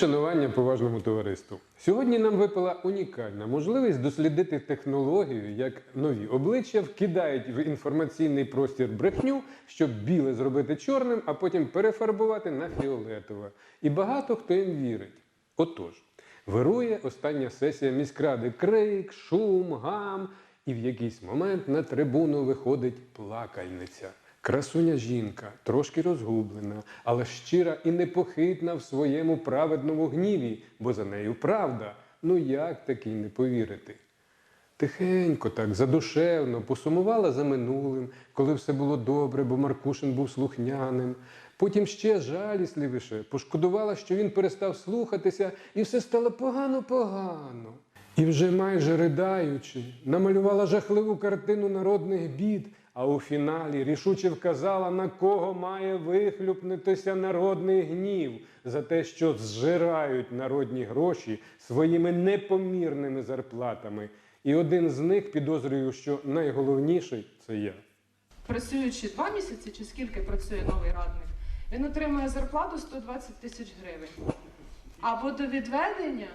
шанування поважному товариству. Сьогодні нам випала унікальна можливість дослідити технологію, як нові обличчя вкидають в інформаційний простір брехню, щоб біле зробити чорним, а потім перефарбувати на фіолетове. І багато хто їм вірить. Отож, вирує остання сесія міськради крик, шум, гам, і в якийсь момент на трибуну виходить плакальниця. Красуня жінка, трошки розгублена, але щира і непохитна в своєму праведному гніві, бо за нею правда. Ну як такий не повірити? Тихенько, так, задушевно, посумувала за минулим, коли все було добре, бо Маркушин був слухняним. Потім ще жалісливіше, пошкодувала, що він перестав слухатися, і все стало погано-погано. І вже майже ридаючи, намалювала жахливу картину народних бід, а у фіналі рішуче вказала, на кого має вихлюпнутися народний гнів за те, що зжирають народні гроші своїми непомірними зарплатами. І один з них підозрюю, що найголовніший це я. Працюючи два місяці чи скільки працює новий радник, він отримує зарплату 120 тисяч гривень. А водовідведення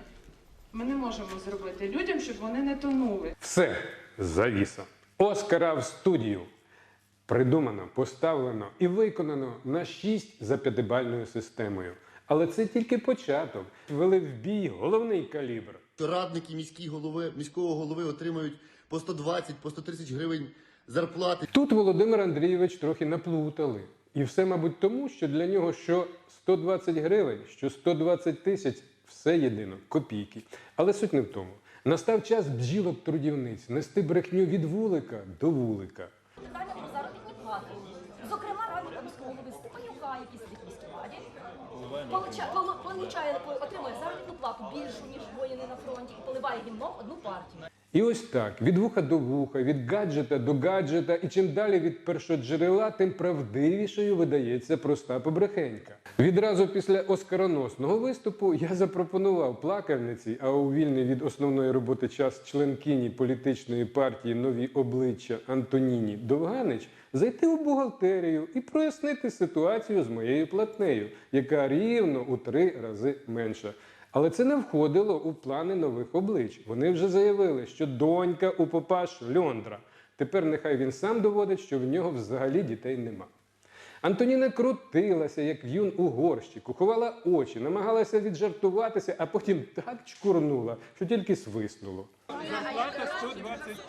ми не можемо зробити людям, щоб вони не тонули. Все, завіса. Оскара в студію. Придумано, поставлено і виконано на 6 за п'ятибальною системою. Але це тільки початок. Ввели в бій головний калібр. радники міські голови, міського голови отримують по 120, по 130 гривень зарплати. Тут Володимир Андрійович трохи наплутали. І все, мабуть, тому, що для нього що 120 гривень, що 120 тисяч все єдино, копійки. Але суть не в тому. Настав час бджілок трудівниць нести брехню від вулика до вулика. Отримує заробітну плату більшу, ніж воїни на фронті, і поливає гімном одну партію. І ось так, від вуха до вуха, від гаджета до гаджета, і чим далі від першоджерела, тим правдивішою видається проста побрехенька. Відразу після оскароносного виступу я запропонував плакальниці, а у вільний від основної роботи час членкині політичної партії нові обличчя Антоніні Довганич зайти у бухгалтерію і прояснити ситуацію з моєю платнею, яка рівно у три рази менша. Але це не входило у плани нових облич. Вони вже заявили, що донька у Попа Льондра. Тепер нехай він сам доводить, що в нього взагалі дітей нема. Антоніна крутилася, як в'юн у горщику, ховала очі, намагалася віджартуватися, а потім так чкурнула, що тільки свиснуло. Зарплата 120 тисяч.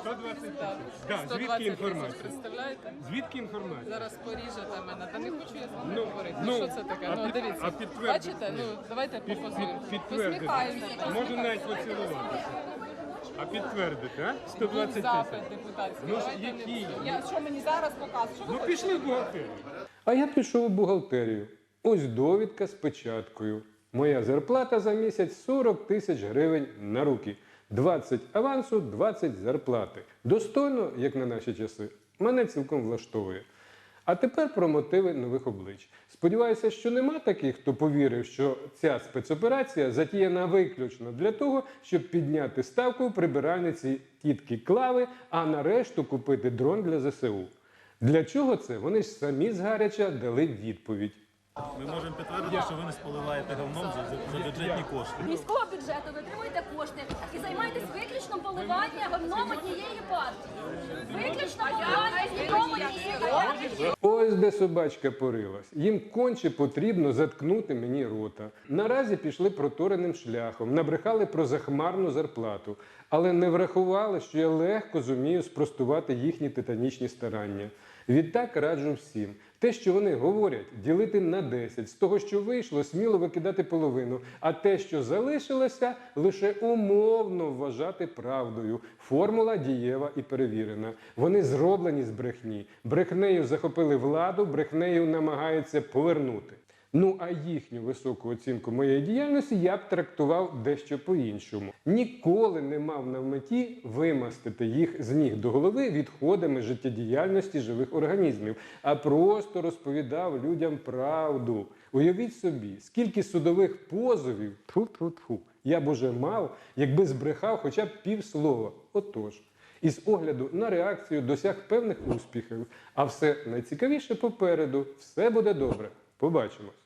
120 тисяч. Да, звідки інформація? Представляєте? Звідки інформація? Зараз поріжете мене. Та не хочу я з вами Ну, говорити. ну, що це таке? а Ну під- дивіться. а підтвердити? Бачите? Ну давайте Під, попозуємо. під, підтвердити. Посміхаємося. Можу навіть поцілуватися. А підтвердити, а? Був 120 запит тисяч. депутатський. Ну, Давайте який? не- Я що мені зараз? Що ви Ну хочете? пішли в бухгалтерію. А я пішов у бухгалтерію. Ось довідка з печаткою. Моя зарплата за місяць 40 тисяч гривень на руки. 20 авансу, 20 зарплати. Достойно, як на наші часи, мене цілком влаштовує. А тепер про мотиви нових облич. Сподіваюся, що нема таких, хто повірив, що ця спецоперація затіяна виключно для того, щоб підняти ставку у прибиральниці тітки Клави, а нарешту купити дрон для ЗСУ. Для чого це? Вони ж самі згаряча дали відповідь. Ми можемо підтвердити, що ви не споливаєте говном за, за, бюджетні кошти. Міського бюджету ви отримуєте кошти і займаєтесь виключно поливанням гімном однієї партії. Виключно поливанням однієї партії. Ось де собачка порилась. Їм конче потрібно заткнути мені рота. Наразі пішли протореним шляхом, набрехали про захмарну зарплату, але не врахували, що я легко зумію спростувати їхні титанічні старання. Відтак раджу всім. Те, що вони говорять, ділити на 10. З того, що вийшло, сміло викидати половину. А те, що залишилося, лише умовно вважати правдою. Формула дієва і перевірена. Вони зроблені з брехні. Брехнею захопили владу, брехнею намагаються повернути. Ну а їхню високу оцінку моєї діяльності я б трактував дещо по-іншому. Ніколи не мав на меті вимастити їх з ніг до голови відходами життєдіяльності живих організмів, а просто розповідав людям правду. Уявіть собі, скільки судових позовів тьфу-тьфу-тьфу, я б уже мав, якби збрехав хоча б півслова. Отож. Із огляду на реакцію досяг певних успіхів, а все найцікавіше попереду, все буде добре. Побачимось.